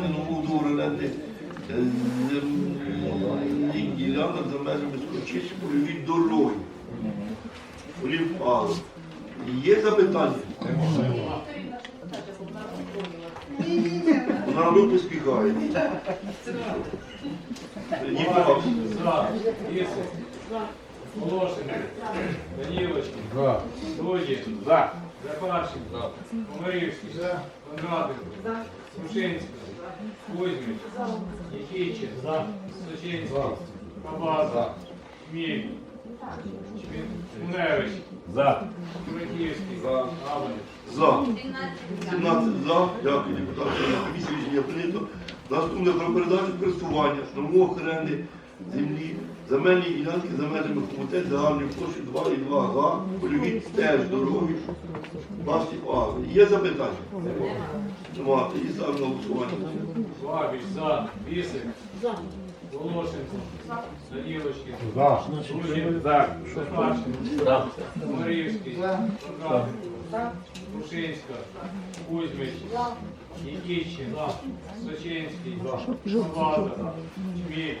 договору оренди е, земельних ділянок за межами Скорчиці польові дороги. Олів Павло. Є запитання? Вона поспіхає. Ніколас. За. Ісик. Волошин. Данілочки. За. Дудін. За. Захарченко. Комарівський. Кондратенко. Сушинська. Кузьмич. Нікічин. Сочинський. Кабаза. Хміль. Чмуневич. За. Кураківський. Абель. За. 17 за. Дякую, депутат. Комісія рішення прийнято. Наступне про передачу користування нового оренди землі земельні ділянки за межами комітету загальною площею 2,2 га, польові теж дороги, власні агри. Є запитання? Нема. Є ставлю на голосування. Бабіч. За. Ісик. Волошенко. Данілочки. За. За. Захарченко. Комарівський. Кондратенко. Рушинська, Кузьмич, Нікічин, Сочинський, Кабаза, Чміль,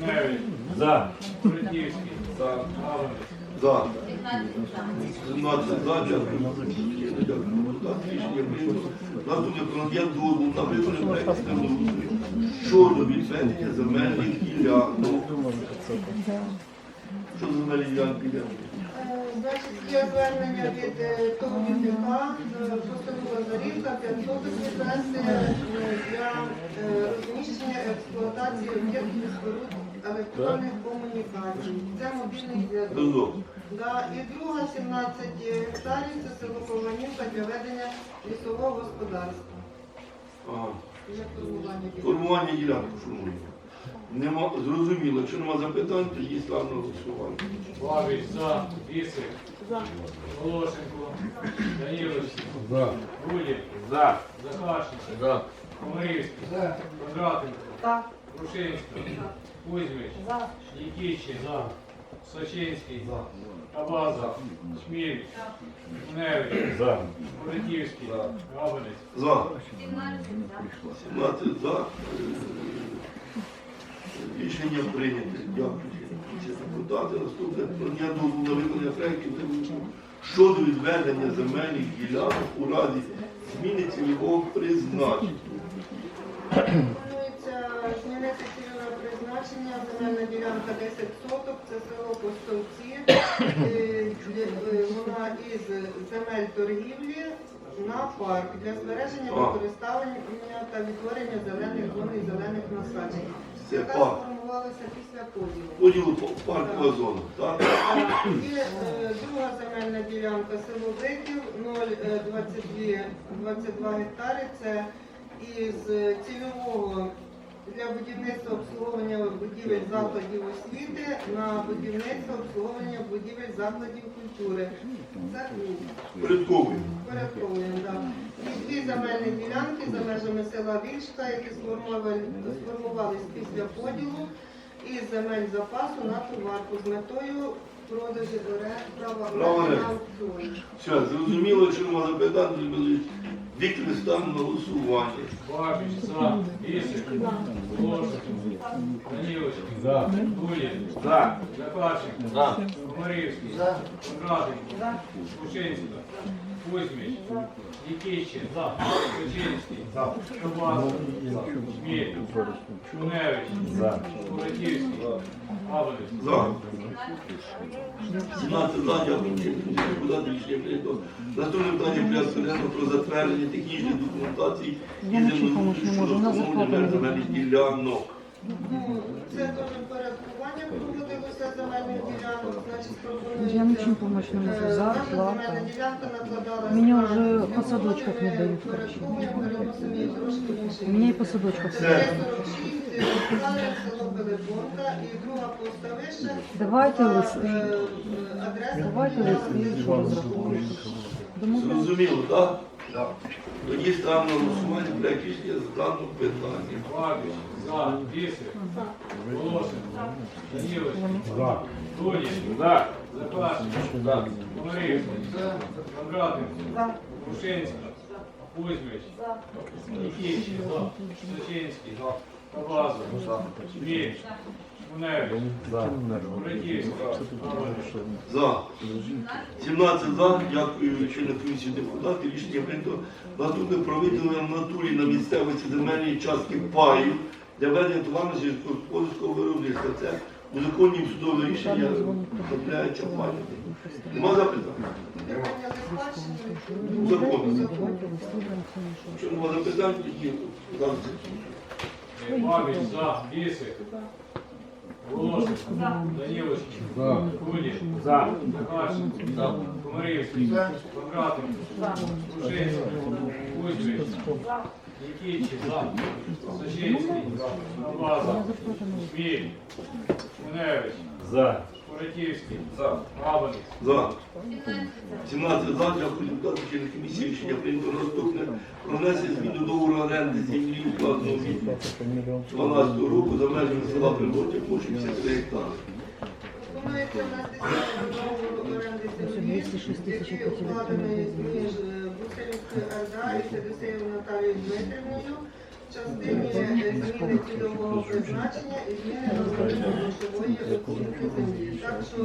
Невич, За. Кураківський, Абель. За. 17 за. Дякую. Рішення прийнято. Наступне про дозволу на виконання проєкту землеустрою щодо відведення земельних ділянок. Що за земельні ділянки? Е, Значить, є звернення від е, того дільника, постанова Зарівка, 500 відвести е, для е, розміщення експлуатації об'єктів споруд електронних комунікацій. Це мобільний зв'язок. Да, і друга 17 гектарів це село Кованівка для ведення лісового господарства. Ага. Для формування ділянки. Формування ділянки, шановні. Нема, зрозуміло, якщо нема запитань, то є ставлю на голосування. Бабіч, За, Ісик, Волошенко, Данілович, За. Рудін, За. Захарченко, За. Комарівський, Кондратенко, Так. Рушинська, Кузьмич, Нікічин, Сочинський, Кабаза, Шміль, Невич, За. Кураківський, Габелець. За. 17 за. Рішення прийнято. Дякую. Депутати. Наступне надання дозволу на виконання проєктів щодо відведення земельних ділянок у разі зміни цільового призначення. Планується змінити цільове призначення. Земельна ділянка 10 соток, це село Костовці. Е, е, Вона із земель торгівлі на парк для збереження використання та відтворення зелених зон і зелених насаджень. Це Яка парк. сформувалася після поділу. Поділу по- паркова зона. Так? І е, друга земельна ділянка село Бриків 0,22 22 гектари. Це із е, цільового для будівництва обслуговування будівель закладів освіти на будівництво обслуговування будівель закладів культури. Це. Порядковий. Порядковуємо, так. І дві земельні ділянки за межами села Вільшка, які сформували- сформувались після поділу із земель запасу на товарку з метою продажу права на аукціоні. Все, зрозуміло, якщо нема запитань, будуть Віктор на голосування. Бабіч, За, Ісик, Волошенко, Данілович, За. Дудін, За. Захарченко, Комарівський, Кондратенко, Кушинська, Кузьмич, Нікічин, Сочинський, Кабаза, Шміль, Шуневич, За. Кураківський, Абелець. За. 17 за, дякую. Депутати рішення прийнято. Наступне питання порядку денного про затвердження технічної документації і землеустрою щодо встановлення земельних ділянок. Ну, Це теж порядкування проводилося земельних ділянок. Я ничем помочь не могу. е, Зарплата. Меня уже по садочках не дают, У меня и по садочках. Це 46 гектарів, село Пилипонка і друга поста вище. Давайте лист. е, е, адреса Давайте листи, що Зрозуміло, так? Так. Тоді ставимо на голосування проект рішення з даного питання. Бабіч, За, Ісик, Волошенко, Данілович, За. Дудін, За. Захарченко, Комарівський, Кондратенко, За. Рушинська, Кузьмич. Нікітчин. Сочинський. Шміль. Шмуневич. Куратівський. Авелич. За. 17 за. Дякую членам комісії депутатів. Рішення прийнято. Наступне про виділення в натурі на місцевості земельної частки паю для ведення товарно сільськогосподарського виробництва. Це незаконні судове рішення трапляється паю. Нема запитань? Законно. Якщо нема запитань, тоді зараз. Бабич. За. Лісик. Волошин. Даніловський. Кулі. За. Захарченко. Комарівський. Кондратенко. Крушинський. Кузьмич. Сочинський. Абаза. Шміль. Шмуневич. За. Куратівський. Габаник. За. 17 за, дякую депутатам члени комісії. Рішення прийнято наступне. Про внесення змін до договору оренди землі укладеного від 12 року за межами села Пригодя площі 53 гектари. Пропонується внести зміни до договору оренди землі, укладений між Брюсселівською РДА і Федосеєю Наталією Дмитрівною в частині зміни цільового призначення і зміни розміру грошової оцінки землі. Так що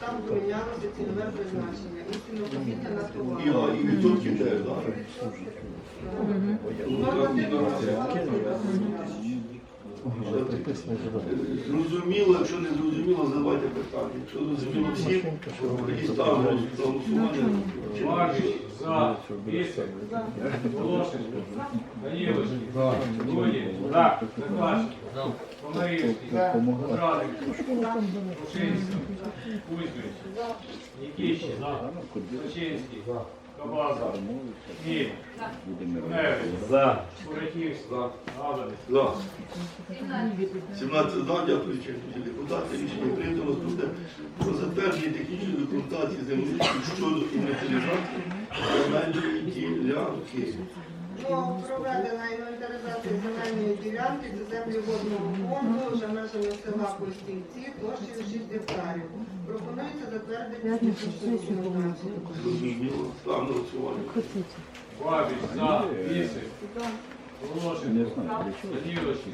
там помінялося цільове призначення. І цінопосіння на товар. і відсотків теж, так? Нормативно Зрозуміло, якщо не зрозуміло, задавайте питання. Якщо зрозуміло всі, тоді ставимо голосування. За. Волошин. Кулі. Захарченко. Комарівський. Кондратенко. Крушинський. Кузьмич. Нікітчин. Сочинський. Кабазов. Ні. Шмуневич. За. Куратівський. Габаник. За. 17 за, дякую членам депутати. Рішення прийнято наступне про затвердження технічної документації землі щодо інвентаризації земельної ділянки. Ну, проведена інвентаризація земельної ділянки за землі водного фонду за межами села Костівці площею 6 гектарів. Пропонується технічну сесію документацію. Зрозуміло, ставимо на голосування. Бабич. За. Лісик. Волошин. Даніловський.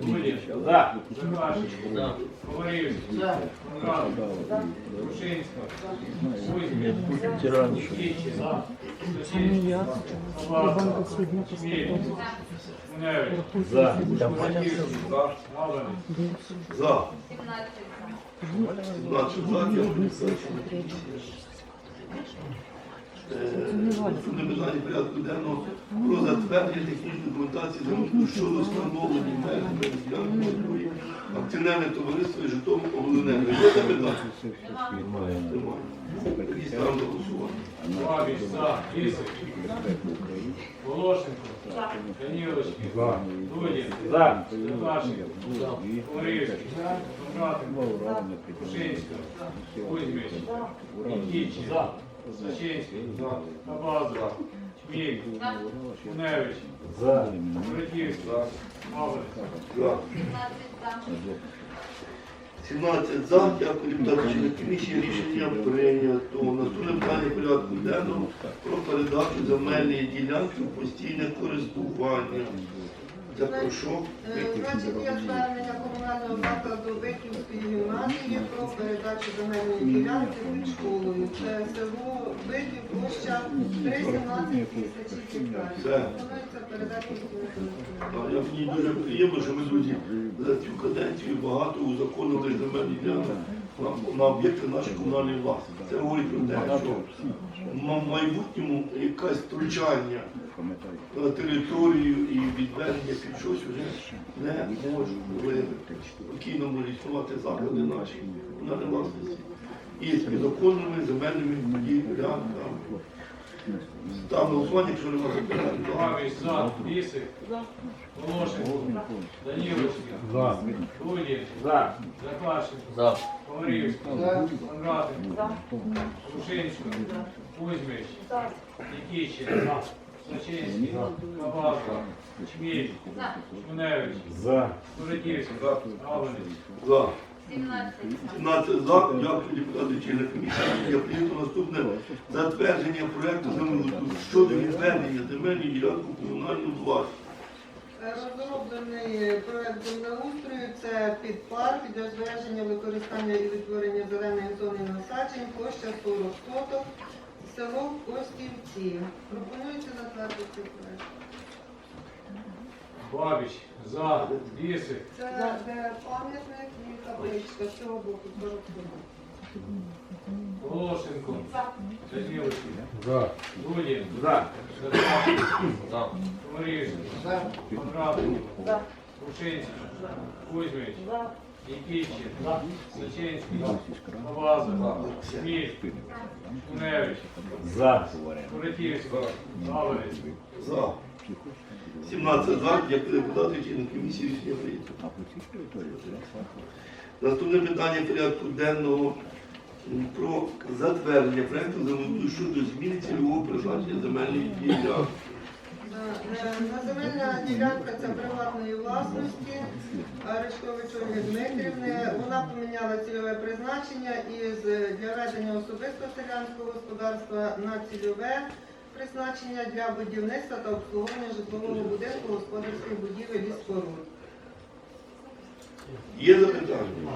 Кулі. За. Захарченко. Комарівський. Кондратенко. Крушинська. Кузьмич. Нікітчин. За. Куратівський. Габаник. За. 17 за, Е, питання порядку денного про затвердження технічної документації землі щодо встановлення меж ділянки акціонерне товариство Житомир Обленерго. Є запитання? Немає. Ставимо голосування. За. Волошенко. Даніловський. Дудін. За. Кондратенко. Крушинська. Кузьмич. Нікітчин. Сочинський. Кабазов. Шміль. Шмуневич. За. Куратівський. Габаник. 17 за, дякую депутатам члени комісії. Рішення прийнято. Наступне питання порядку денного про передачу земельної ділянки у постійне користування. Значить, є звернення комунального закладу Биківської гімназії про передачу земельної ділянки під школою. Це село Биків, площа 317 тисяч гектарів. Це. Пропонується Я мені дуже приємно, що ми друзі за цю каденцію багато узаконили земельні ділянки на, на об'єкти нашої комунальної власності. Це говорить про те, що в майбутньому якесь втручання на територію і відведення під щось вже не можливе. Спокійно можуть існувати заклади наші комунальної власності із незаконними земельними ділянками. Там на голосування, якщо немає запитань, то Бабич. За. Лісик. Волошенко. Даніловський. За. Дудін. За. Захарченко. Комарівський. Кондратенко. Крушинська. Кузьмич. Нікітчин. Шміль. Шмуневич. За. За. 17 за. Дякую, депутати члени комісії. Я прийнято наступне затвердження проекту землеустрою щодо відведення земельної ділянки комунальної власності. Розроблений проект землеустрою це під парк для збереження використання і відтворення зеленої зони насаджень, площа 40 соток, село Костівці. Пропонується затвердити проект. Бабич, за, Лісик, Це де пам'ятник і табличка з цього боку 40 соток. Волошенко, Данилович, За. Лунін, За. Захарченко, Комарівський, Кондратенко, Рушинський, Кузьмич, Нікічин, Сочинський, Авазов, Шміль, Куневич, За. Куратівський, Галовець, За. 17 за. Дякую, депутати члени комісії. Рішення прийнято. Наступне питання порядку денного про затвердження проекту землеустрою щодо зміни цільового призначення земельної ділянки. Е, земельна ділянка це приватної власності Арешкович Ольги Дмитрівни. Вона поміняла цільове призначення із е, для ведення особистого селянського господарства на цільове призначення для будівництва та обслуговування житлового будинку, господарських будівель і споруд. Є запитання?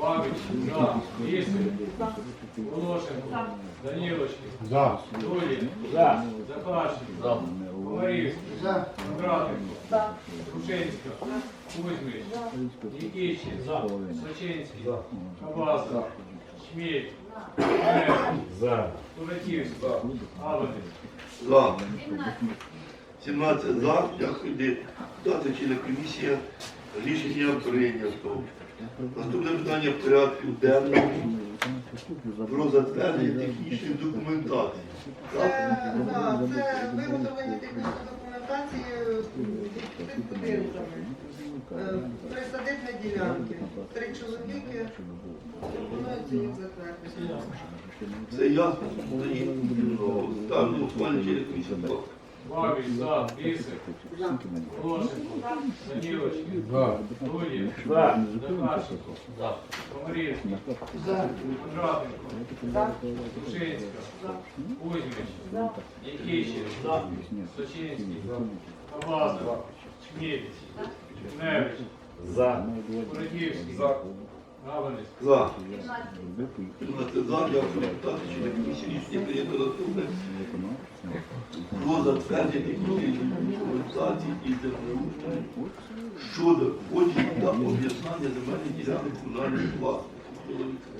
Бабич, за, Волошенко, Даниловички, За. Лунін, За. Захарченко, Комарівський, Кондратенко, Рушинська, Кузьмич, Нікічин, Сочинський, Авазов, Шміль, Куневич, За. Куратівський, Галовець, За. 17 за. Дякую, депутати члени комісії. Рішення прийнято. Наступне питання в порядку денному про затвердження технічної документації. Це, да, це виготовлення технічної документації під будинками. Е, Присадибні ділянки. Три чоловіки. Пропонується їх затвердити. Це ясно. Ставлю члени комісії. Бабич, за, Лісик, Волошенко, Даниловички, За. Лунін, За. Захарченко, Комарівський, Кондратенко, Рушинська, Кузьмич, Нікічин, Сочинський, Авазов, Шміль, Куневич, За. За. 15 за. Члени комісії. Рішення прийнято наступне. Про затвердження технічної документації і землеустрою щодо поділу та об'єднання земельних ділянок комунальної власності.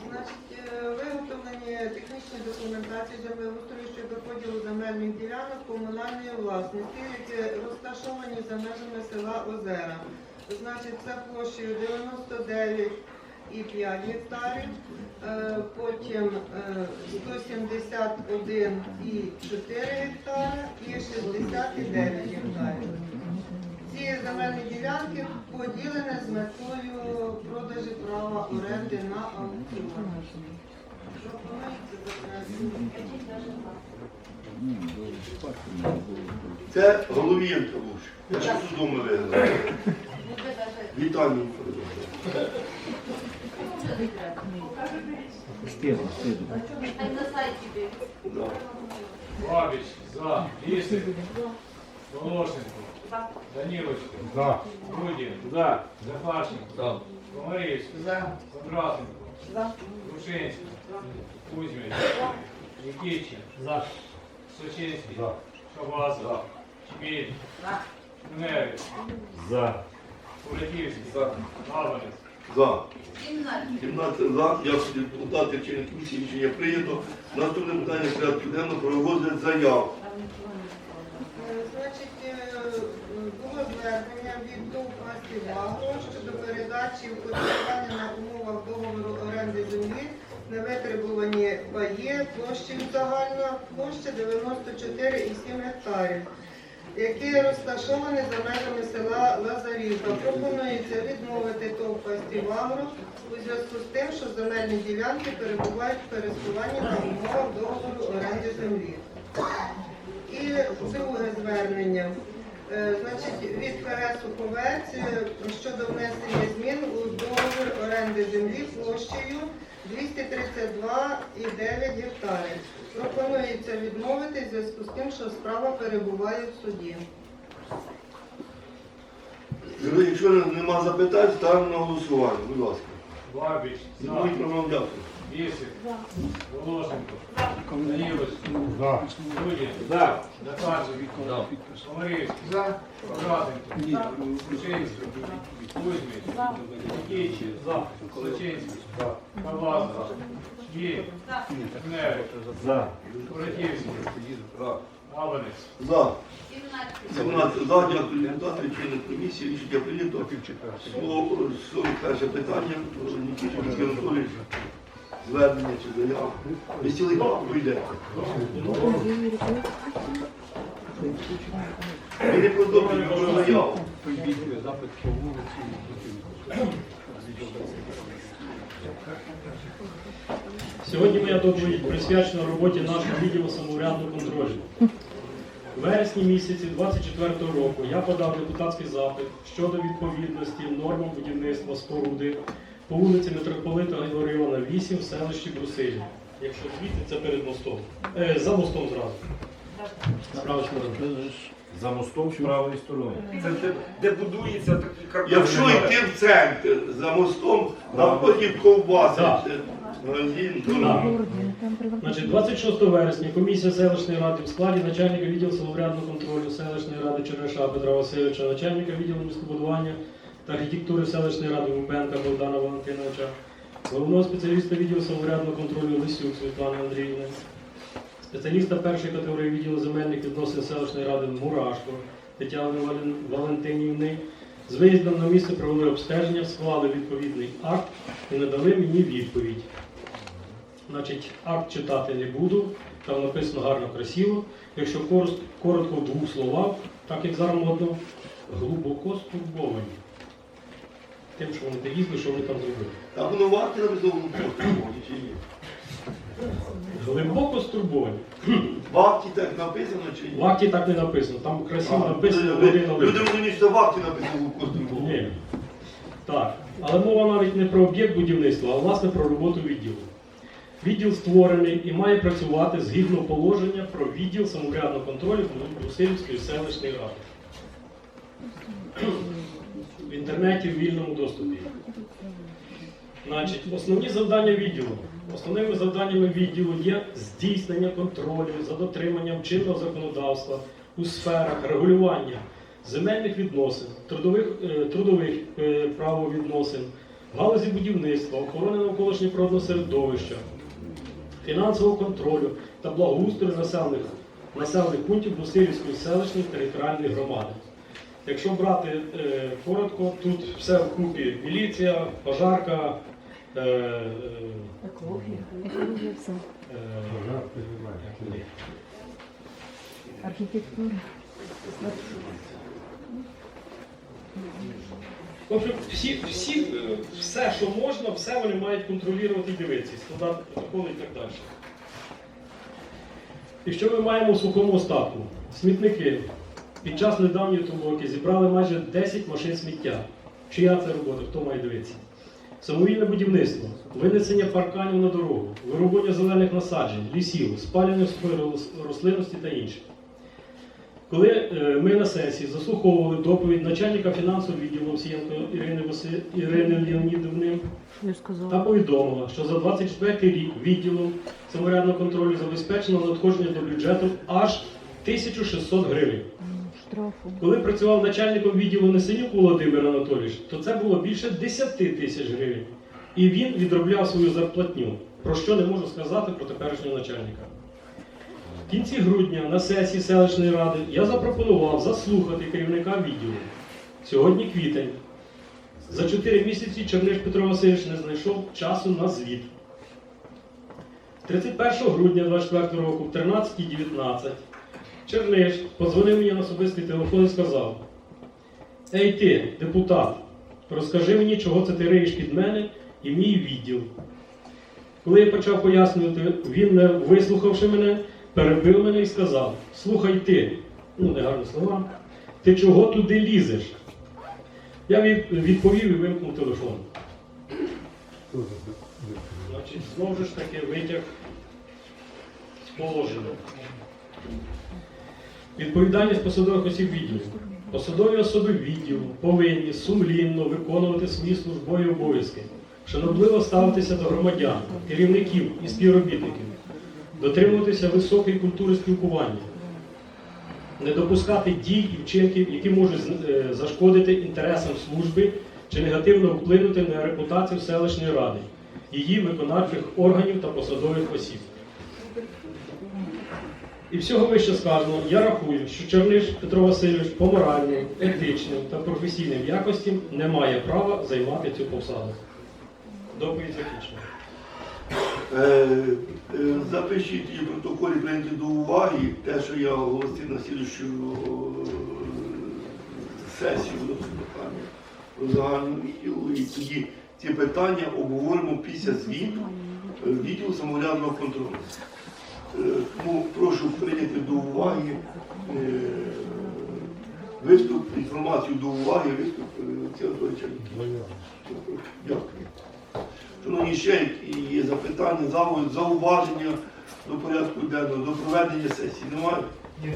Значить, е, виготовлені технічні документації землеустрою щодо поділу земельних ділянок комунальної власності, які розташовані за межами села Озера. Значить, це площею 99,5 гектарів, е, потім е, 171,4 гектари і 69 гектарів. Ці земельні ділянки поділені з метою продажу права оренди на аукціон. Це Головієнко був. Я ще додому виграв. Вітання. Да. Бабич, за, Лісик, Волошенко, Даниловички, За. Рудін, За. Захарченко, Комарівський, Кондратенко, Рушинський, Кузьмич, Нікічин, Сочинський, Шабазов, Шміль, Куневич, За. Куратівський, Галовець, За. 17 за. Дякую, депутати члени комісії. Рішення прийнято. Наступне питання порядку денного про розгляд заяв. Значить, е, було звернення від ТОВ «Астівагро» щодо передачі користування на умовах договору оренди землі на невитребувані паї площею загальна площа 94,7 гектарів, які розташовані за межами села Лазарівка. Пропонується відмовити «Астівагро» у зв'язку з тим, що земельні ділянки перебувають в користуванні на умовах договору оренди землі. І друге звернення. Е, Значить, від КС Суковець е, щодо внесення змін у договір оренди землі площею 232,9 гектарів. Пропонується відмовити в зв'язку з тим, що справа перебуває в суді. Якщо нема запитань, ставимо на голосування. Будь ласка. Будь вам дякую. Бісик. Волошенко. Данілович. Дудін. За. Захарченко. Комарівський. Квадратенко. Рушинський. Кузьміч. Нікітчин. Колочинський. Павлазов. Швій. Кневич. За. Абанець. За. 17 за, дякую депутати, члени комісії, рішення прийнято. Слово 41 питання, Нікічин Сергій Анатолійович, звернення чи заяву. Ви цілий пак вийдете. Ви не подобаєте про заяву. Сьогодні моя доповідь присвячена роботі нашого відділу самоврядного контролю. У вересні місяці 24 року я подав депутатський запит щодо відповідності нормам будівництва споруди по вулиці Митрополита Григоріона 8 в селищі Брусилі. Якщо звідти, це перед мостом. Е, за мостом зразу. Справа. За мостом з правої сторони. Це де, де будується такі каркаси. Якщо йти в центр за мостом, навпроти ковбаси, Так. Значить, 26 вересня комісія селищної ради в складі начальника відділу самоврядного контролю селищної ради Череша Петра Васильовича, начальника відділу містобудування та архітектури селищної ради Губенка Богдана Валентиновича, головного спеціаліста відділу самоврядного контролю Лисюк Світлани Андріївни, спеціаліста першої категорії відділу земельних відносин селищної ради Мурашко Тетяни Валентинівни. З виїздом на місце провели обстеження, склали відповідний акт і надали мені відповідь. Значить, акт читати не буду, там написано гарно красиво. Якщо коротко, в двох словах, так як зараз модно, глибоко стурбовані. Тим, що вони так їздили, що вони там зробили. Так воно варто написано чи ні? Глибоко стурбовані. В акті так написано чи ні? В акті так не написано, там красиво написано люди- розуміють, що в акті написано в посту. Ні. Так. Але мова навіть не про об'єкт будівництва, а власне про роботу відділу. Відділ створений і має працювати згідно положення про відділ самоврядного контролю Брусилівської селищної ради. В інтернеті в вільному доступі. Значить, основні завдання відділу. Основними завданнями відділу є здійснення контролю за дотриманням чинного законодавства у сферах регулювання земельних відносин, трудових, е, трудових е, правовідносин, галузі будівництва, охорони навколишнього природного середовища, фінансового контролю та благоустрою населених, населених пунктів Брусилівської селищної територіальної громади. Якщо брати е, коротко, тут все вкупі міліція, пожарка, е, е, Екологія. Екологія все. е? Архітектура. Общем, всі, всі, е, все, що можна, все вони мають контролювати і дивитися, складати протоколи і так далі. І що ми маємо у сухому остатку? Смітники. Під час недавньої толоки зібрали майже 10 машин сміття. Чия це робота? Хто має дивитися? Самовільне будівництво, винесення парканів на дорогу, вирубання зелених насаджень, лісів, спалення рослинності та інше. Коли е, ми на сесії заслуховували доповідь начальника фінансового відділу Овсієнко Ірини, Васи... Ірини Леонідовни та повідомила, що за 24 рік відділом самоврядного контролю забезпечено надходження до бюджету аж 1600 гривень. Штрафу. Коли працював начальником відділу Несенюк Володимир Анатолійович, то це було більше 10 тисяч гривень. І він відробляв свою зарплатню, про що не можу сказати про теперішнього начальника. Кінці грудня на сесії селищної ради я запропонував заслухати керівника відділу. Сьогодні квітень. За 4 місяці Черниш Петро Васильович не знайшов часу на звіт. 31 грудня 24 року в 13.19 Черниш подзвонив мені на особистий телефон і сказав: Ей ти, депутат, розкажи мені, чого це ти риєш під мене і мій відділ. Коли я почав пояснювати, він, не вислухавши мене, перебив мене і сказав: Слухай ти, ну негарні слова, ти чого туди лізеш? Я відповів і вимкнув телефон. Значить, знову ж таки витяг з положення. Відповідальність посадових осіб відділу. Посадові особи відділу повинні сумлінно виконувати свої службові обов'язки, шанобливо ставитися до громадян, керівників і співробітників, дотримуватися високої культури спілкування, не допускати дій і вчинків, які можуть е, зашкодити інтересам служби чи негативно вплинути на репутацію селищної ради, її виконавчих органів та посадових осіб. І всього вище сказано, я рахую, що Черниш Петро Васильович по моральним, етичним та професійним якостям не має права займати цю посаду. Доповідь закінчена. Е, е, Запишіть і в протоколі прийняти до уваги те, що я оголосив на слідущу е, сесію про загальну відділу. І тоді ці питання обговоримо після звіту відділу самоврядного контролю. Тому прошу прийняти до уваги виступ, інформацію до уваги, виступ Олексія Дякую. Шановні ще є запитання, зау- зауваження до порядку денного, до проведення сесії. Немає? Ні.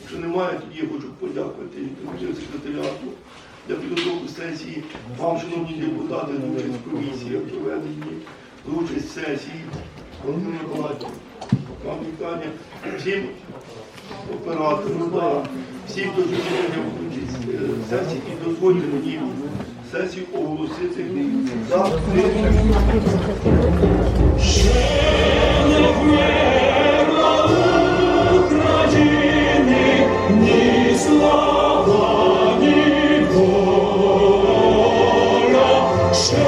Якщо немає, тоді я хочу подякувати секретаріату для підготовки сесії, вам, шановні депутати, за участь в комісії, в проведенні, за участь сесії. Володимир Миколаївич, вам вітання. Всім операторам, всім, хто прийняв участь е, в сесії і дозвольте мені сесію оголосити за Згинуть